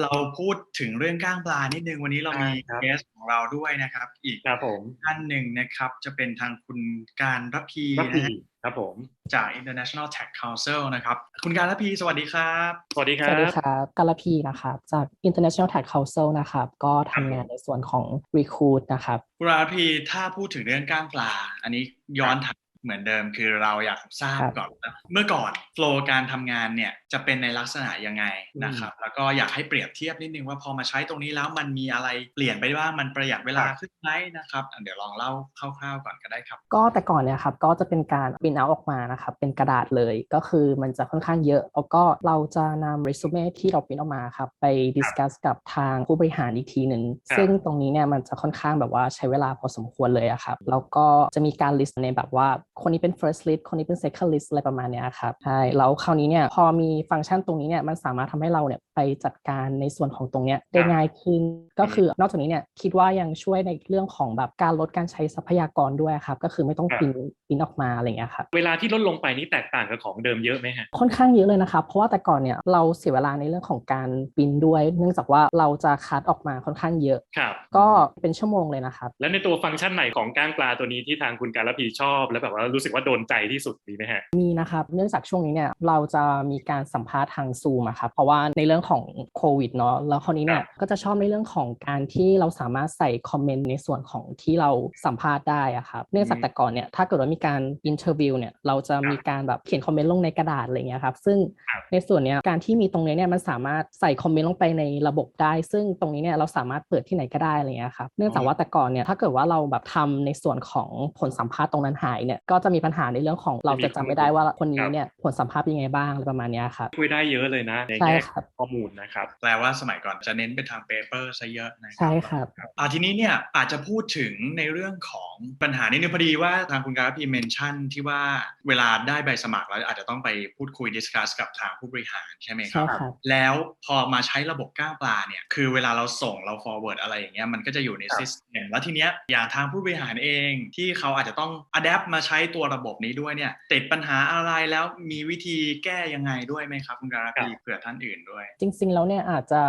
เราพูดถึงเรื่องก้างปลานิดนึงวันนี้เรามีครับเกสของเราด้วยนะครับ อีกครับผมท่านหนึ่งนะครับ จะเป็นทางคุณการรับพีรับนะดีฮะครับผมจาก International Tax Council นะครับ คุณการรับพีสวัสดีครับ สวัสดีคสรัวัสดีบครับกาลพีนะครับจาก International Tax Council นะครับ ก็ทำงานในส่วนของ Recruit นะครับคุณการรับพีถ้าพูดถึงเรื่องก้างปลา อันนี้ย้อนถาม เหมือนเดิมคือเราอยากทราบครับก่อนว่าเมื่อก่อนโฟล์การทำงานเนี่ยจะเป็นในลักษณะยังไงนะครับแล้วก็อยากให้เปรียบเทียบนิดนึงว่าพอมาใช้ตรงนี้แล้วมันมีอะไรเปลี่ยนไปบ้างมันประหยัดเวลาครับขึ้นไหมนะครับอะเดี๋ยวลองเล่าคร่าวๆก่อนก็ได้ครับ ก็แต่ก่อนเนี่ยครับก็จะเป็นการปริ้นเอาออกมานะครับเป็นกระดาษเลยก็คือมันจะค่อนข้างเยอะแล้วก็เราจะนำ resume ที่เราปริ้นออกมาครับไป discuss กับทางผู้บริหารอีกทีหนึ่งครับซึ่งตรงนี้เนี่ยมันจะค่อนข้างแบบว่าใช้เวลาพอสมควรเลยอะครับแล้วก็จะมีการ list ในแบบว่าคนนี้เป็น first list คนนี้เป็น second list อะไรประมาณเนี้ยครับใช่แล้วคราวนี้เนี่ยพอมีฟังก์ชันตรงนี้เนี่ยมันสามารถทำให้เราเนี่ยไปจัดการในส่วนของตรงเนี้ยได้ง่ายขึ้น ก็คือนอกจากนี้เนี่ยคิดว่ายังช่วยในเรื่องของแบบการลดการใช้ทรัพยากรด้วยครับ ก็คือไม่ต้องครับปริ้นปริ้นออกมาอะไรอย่างเงี้ยครับเวลาที่ลดลงไปนี่แตกต่างกับของเดิมเยอะไหมฮะค่อนข้างเยอะเลยนะครับเพราะว่าแต่ก่อนเนี่ยเราเสียเวลาในเรื่องของการปริ้นด้วย เนื่องจากว่าเราจะคัดออกมาค่อนข้างเยอะครับก็เป็นชั่วโมงเลยนะครับแล้วในตัวฟังก์ชันไหนของก้างปลาตัวนี้ที่ทางคุณการพีชอบแล้วแบบว่ารู้สึกว่าโดนใจที่สุดมีไหมฮะมีนะครับเนื่องจากช่วงนี้เนี่ยเราจะมีการสัมภาษณ์ทางซูมอะครับเพราะว่าในเรื่องของโควิดเนาะแล้วคราวนี้เนี่ยก็จะชอบในเรื่องของการที่เราสามารถใส่คอมเมนต์ในส่วนของที่เราสัมภาษณ์ได้อะครับเนื่องจากแต่ก่อนเนี่ยถ้าเกิดว่ามีการอินเทอร์วิวเนี่ยเราจะมีการแบบเขียนคอมเมนต์ลงในกระดาษอะไรเงี้ยครับซึ่งครับในส่วนเนี้ยการที่มีตรงนี้เนี่ยมันสามารถใส่คอมเมนต์ลงไปในระบบได้ ซึ่งตรงนี้เนี่ยเราสามารถเปิดที่ไหนก็ได้อะไรเงี้ยครับเนื่องจากว่าแต่ก่อนเนี่ยถ้าเกิดว่าเราแบบทำในส่วนของผลสัมภาษณ์ตรงนั้นหายเนี่ยก็จะมีปัญหาในเรื่องของเราจะจำไม่ได้ว่าคนนี้เนี่ยผลสัมภาษณ์เป็นยังไงบ้างอะไรประมาณเนี้ยครับช่วยได้เยอะเลยนะในใช่แง่ครับข้อมูลนะครับแปลว่าสมัยก่อนจะเน้นไปทางเปเปอร์ซะเยอะนะครัใช่ครับอ่าทีนี้เนี่ยอาจจะพูดถึงในเรื่องของ ปัญหานิดนึงพอดีว่าทางคุณการพีเมนชั่นที่ว่าเวลาได้ใบสมัครแล้วอาจจะต้องไปพูดคุยดิสคัสกับทางผู้บริหารใช่ไหมคใช่รับครับ แล้วพอมาใช้ระบบก้างปลาเนี่ยคือเวลาเราส่งเรา forward อะไรอย่างเงี้ยมันก็จะอยู่ในครับซิสเต็มแล้วทีเนี้ยอย่างทางผู้บริหารเองที่เขาอาจจะต้อง adapt มาใช้ตัวระบบนี้ด้วยเนี่ยติดปัญหาอะไรแล้วมีวิธีแก้ยังไงด้วยไหมครับคุณการพีเผื่อท่านอื่นด้วย จริง ๆ แล้วเนี่ยอาจจะ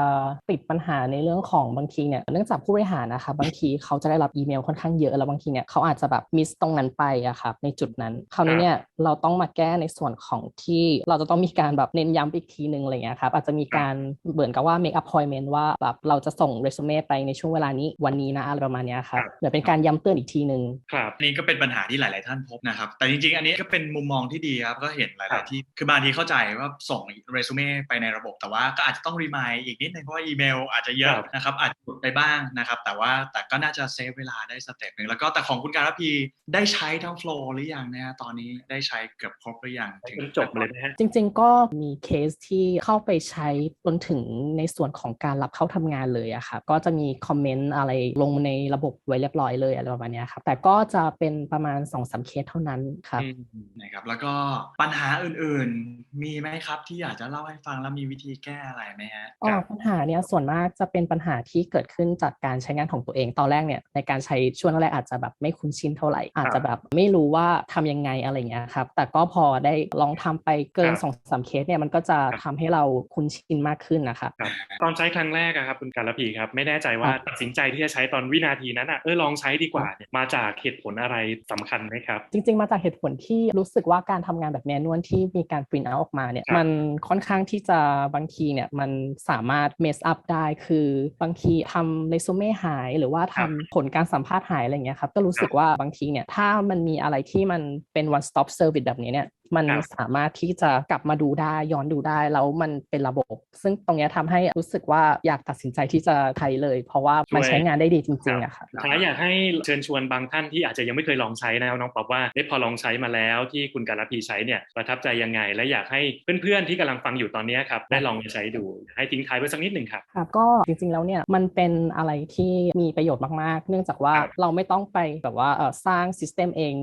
ติดปัญหาในเรื่องของบางทีเนี่ยเนื่องจากผู้บริหารนะคะบางทีเขาจะได้รับอีเมลค่อนข้างเยอะแล้วบางทีเนี่ยเขาอาจจะแบบมิสตรงนั้นไปอะครับในจุดนั้นคราวนี้เนี่ยเราต้องมาแก้ในส่วนของที่เราจะต้องมีการแบบเน้นย้ำอีกทีหนึ่งอะไรเงี้ยครับอาจจะมีการเหมือนกับว่า make appointment ว่าแบบเราจะส่งเรซูเม่ไปในช่วงเวลานี้วันนี้นะอะไรประมาณเนี้ยครับครับเหมือนเป็นการย้ำเตือนอีกทีหนึ่งครับอันนี้ก็เป็นปัญหาที่หลาย ๆ ท่านพบนะครับ แต่จริง ๆ อันนี้ก็เป็นมุมมองที่ดีครับก็เห็นหครัลายบๆที่คือบางทีเข้าใจว่าส่งเรซูเม่ไปในระบบ แต่ว่าก็อาจจะต้องรีมายอีกนิดนึงเพราะว่าอีเมลอาจจะเยอะนะครับอาจจะหลุดไปบ้างนะครับแต่ว่าแต่ก็น่าจะเซฟเวลาได้สเต็ปหนึ่งแล้วก็แต่ของคุณการพีได้ใช้ทั้งโฟล์หรือยังนะฮะตอนนี้ได้ใช้เกือบครบหรือยังจนจบเลยนะฮะจริง ๆ ก็มีเคสที่เข้าไปใช้จนถึงในส่วนของการรับเข้าทำงานเลยอะครับก็จะมีคอมเมนต์อะไรลงในระบบไว้เรียบร้อยเลยอะไรประมาณเนี้ยครับแต่ก็จะเป็นประมาณ2อสเคสเท่านั้นครับอืมนะครับแล้วก็ปัญหาอื่นๆมีไหมครับที่อยากจะเล่าให้ฟังแล้วมีวิธีแก้อะไรไหมฮะอ๋อปัญหาเนี้ยส่วนมากจะเป็นปัญหาที่เกิดขึ้นจากการใช้งานของตัวเองตอนแรกเนี่ยในการใช้ช่วงแรกอาจจะแบบไม่คุ้นชินเท่าไหร่ อาจจะแบบไม่รู้ว่าทำยังไงอะไรเงี้ยครับ แต่ก็พอได้ลองทำไปเกินครับสองสามเคสเนี่ยมันก็จะครับทำให้เราคุ้นชินมากขึ้นนะครับครับตอนใช้ครั้งแรกอะครับคุณการพีครับไม่แน่ใจว่าครับตัดสินใจที่จะใช้ตอนวินาทีนั้นอะเออลองใช้ดีกว่าเนี่ยมาจากเหตุผลอะไรสำคัญไหมครับ จริง ๆ มาจากเหตุผลที่รู้สึกว่าการทำงานแบบแมนนวลที่มีการปริ้นเอาออกมาเนี่ยครับมันค่อนข้างที่จะบางทีเนี่ยมันสามารถเมสอัพได้คือบางทีทำเรซูเม่หาย หรือว่าทำผลการสัมภาษณ์หายอะไรเงี้ยครับก็รู้สึกว่าบางทีเนี่ยถ้ามันมีอะไรที่มันเป็น one stop service แบบนี้เนี่ย มันครับสามารถที่จะกลับมาดูได้ย้อนดูได้แล้วมันเป็นระบบ ซึ่งตรงเนี้ยทำให้รู้สึกว่าอยากตัดสินใจที่จะใช้เลย เพราะว่ามันใช้งานได้ดีจริงๆอะครับท้ายอยากให้เชิญชวนบางท่านที่อาจจะยังไม่เคยลองใช้นะครับน้องป๊อบว่าได้พอลองใช้มาแล้วที่คุณการพีใช้เนี่ยประทับใจยังไง และอยากให้เพื่อนๆที่กำลังฟังอยู่ตอนนี้ครับได้ลองมาใช้ดูให้ทิ้งท้ายไว้สักนิดหนึ่งครับครับก็จริงๆแล้วเนี่ยมันเป็นอะไรที่มีประโยชน์มากๆ เนื่องจากว่าครับเราไม่ต้องไปแบบว่าเอ่อสร้างซิสเต็มเอง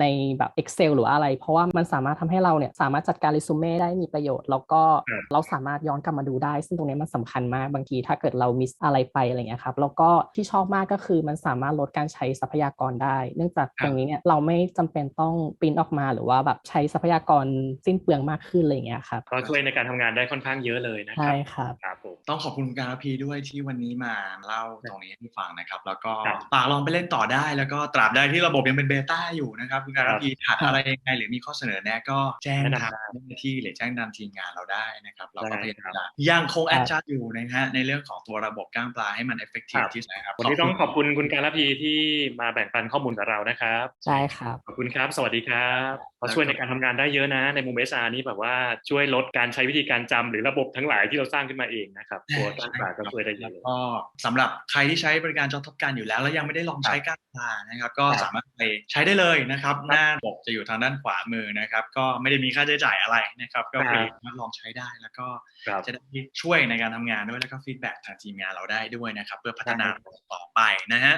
ในแบบ Excel หรือว่าอะไร เพราะว่ามันสามารถทำให้เราเนี่ยสามารถจัดการเรซูเม่ได้มีประโยชน์ แล้วก็ครับเราสามารถย้อนกลับมาดูได้ ซึ่งตรงเนี้ยมันสำคัญมากบางที ถ้าเกิดเรามิสอะไรไปอะไรเงี้ยครับแล้วก็ที่ชอบมากก็คือมันสามารถลดการใช้ทรัพยากรได้ เนื่องจากตรงนี้เนี่ยเราไม่จำเป็นต้องปริ้นออกมาหรือว่าแบบใช้ทรัพยากรสิ้นเปลืองมากขึ้นอะไรเงี้ยครับก็ช่วยในการทำงานได้ค่อนข้างเยอะเลยนะคใช่รับครับครับผมต้องขอบคุณคุณการพีด้วยที่วันนี้มาเล่าตรงนี้ให้ฟังนะครับ แล้วก็ครับฝากลองไปเล่นต่อได้ แล้วก็ตราบใดที่ระบบยังเป็นเบต้าอยู่นะครับคุณการพีขาดครับอะไรยังไงหรือมีข้อเสนอแนะก็แจ้งแนะนำทางได้เจ้าหน้าที่หรือแจ้งนำทีมงานเราได้นะครับเราก็ได้พยายามครับจะยังคงแอดจัดอยู่นะฮะในเรื่องของตัวระบบก้างปลาให้มันเอฟเฟกตีฟครับที่สุดนะครับวันนี้ต้องขอบคุณคุณการพีที่มาแบ่งปันข้อมูลกับเรานะครับใช่ครับขอบคุณครับสวัสดีครับเขาช่วยในการทำงานได้เยอะนะ ในมุม SR นี้แบบว่าช่วยลดการใช้วิธีการจำหรือระบบทั้งหลายที่เราสร้างขึ้นมาเองนะครับตัวก้างปลาก็ช่วยได้เยอะเลยก็สำหรับใครที่ใช้บริการจอท็อปการอยู่แล้ว แล้วยังไม่ได้ลองใช้ก้างปลานะครับก็ครับสามารถไปใช้ได้เลยนะครับหน้าระบบจะอยู่ทางด้านขวามือนะครับก็ไม่ได้มีค่าใช้จ่ายอะไรนะครับ ก็ฟรีสามารถลองใช้ได้แล้วก็ครับจะได้ช่วยในการทำงานด้วยแล้วก็ฟีดแบ็กทางทีมงานเราได้ด้วยนะครับ เพื่อพัฒนาต่อไปนะฮะ